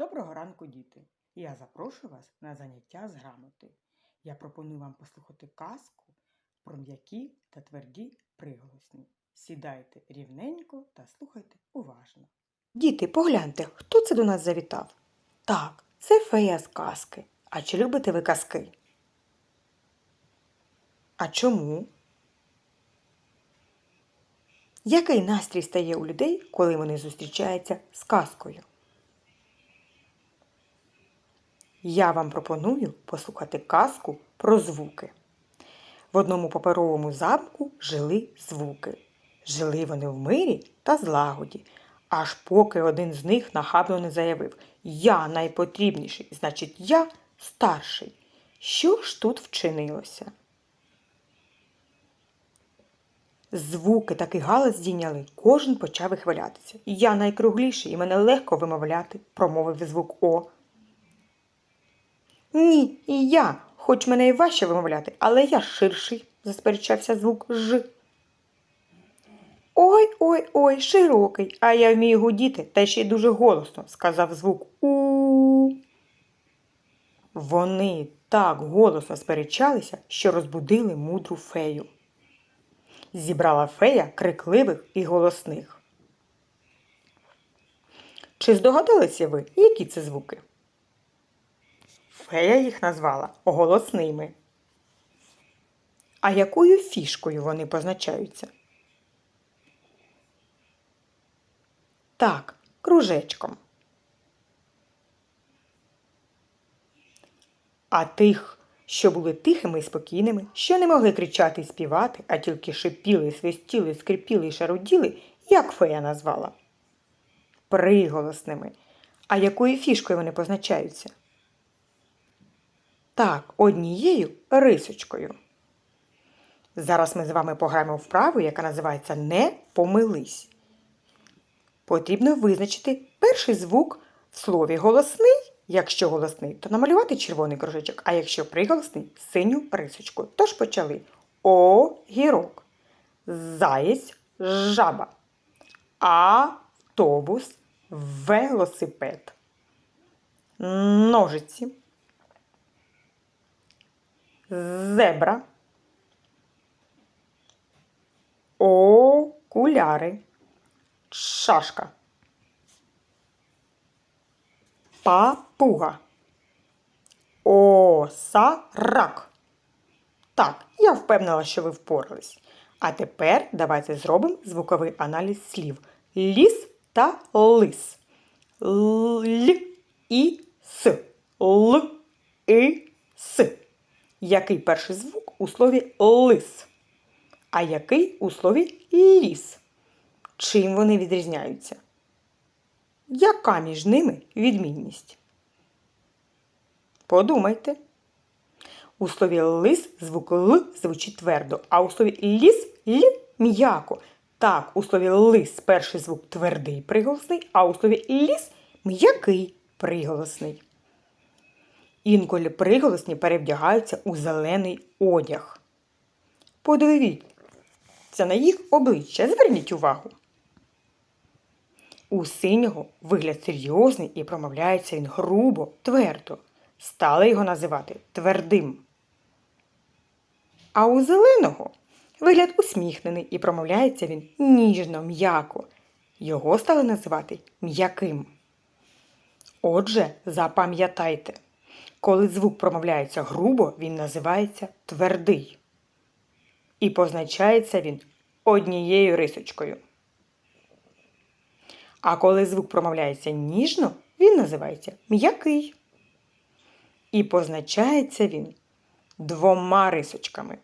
Доброго ранку, діти! Я запрошую вас на заняття з грамоти. Я пропоную вам послухати казку про м'які та тверді приголосні. Сідайте рівненько та слухайте уважно. Діти, погляньте, хто це до нас завітав? Так, це фея з казки. А чи любите ви казки? А чому? Який настрій стає у людей, коли вони зустрічаються з казкою? Я вам пропоную послухати казку про звуки. В одному паперовому замку жили звуки. Жили вони в мирі та злагоді, аж поки один з них нахабно не заявив Я найпотрібніший, значить, я старший. Що ж тут вчинилося? Звуки такий галас здійняли, кожен почав вихвалятися. Я найкругліший і мене легко вимовляти, промовив звук О. Ні, і я, хоч мене і важче вимовляти, але я ширший, засперечався звук Ж. Ой ой ой, широкий, а я вмію гудіти, та ще й дуже голосно, сказав звук У. Вони так голосно сперечалися, що розбудили мудру фею. Зібрала фея крикливих і голосних. Чи здогадалися ви, які це звуки? Фея їх назвала голосними. А якою фішкою вони позначаються? Так, кружечком. А тих, що були тихими і спокійними, що не могли кричати і співати, а тільки шипіли, свистіли, скрипіли і шаруділи, як фея назвала? Приголосними. А якою фішкою вони позначаються? Так, однією рисочкою. Зараз ми з вами пограємо вправу, яка називається Не помились. Потрібно визначити перший звук в слові голосний. Якщо голосний, то намалювати червоний кружечок, а якщо приголосний синю рисочку. Тож почали огірок, заєць, жаба, автобус, велосипед, ножиці зебра, окуляри, шашка, папуга, осарак. Так, я впевнена, що ви впорались. А тепер давайте зробимо звуковий аналіз слів ліс та лис. Л і с. Л і с. Який перший звук у слові лис, а який у слові ліс? Чим вони відрізняються? Яка між ними відмінність? Подумайте. У слові лис звук Л звучить твердо, а у слові ліс Л м'яко. Так, у слові лис перший звук твердий приголосний, а у слові ліс м'який приголосний. Інколи приголосні перевдягаються у зелений одяг. Подивіться на їх обличчя, зверніть увагу. У синього вигляд серйозний і промовляється він грубо, твердо. Стали його називати твердим. А у зеленого вигляд усміхнений і промовляється він ніжно, м'яко. Його стали називати м'яким. Отже, запам'ятайте. Коли звук промовляється грубо, він називається твердий. І позначається він однією рисочкою. А коли звук промовляється ніжно, він називається м'який. І позначається він двома рисочками.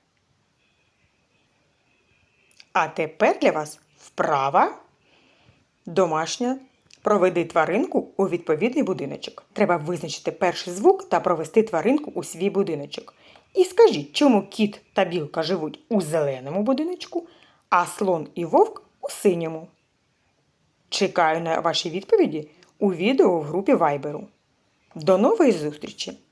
А тепер для вас вправа домашня Проведи тваринку у відповідний будиночок. Треба визначити перший звук та провести тваринку у свій будиночок. І скажіть, чому кіт та білка живуть у зеленому будиночку, а слон і вовк у синьому. Чекаю на ваші відповіді у відео в групі Вайберу. До нової зустрічі!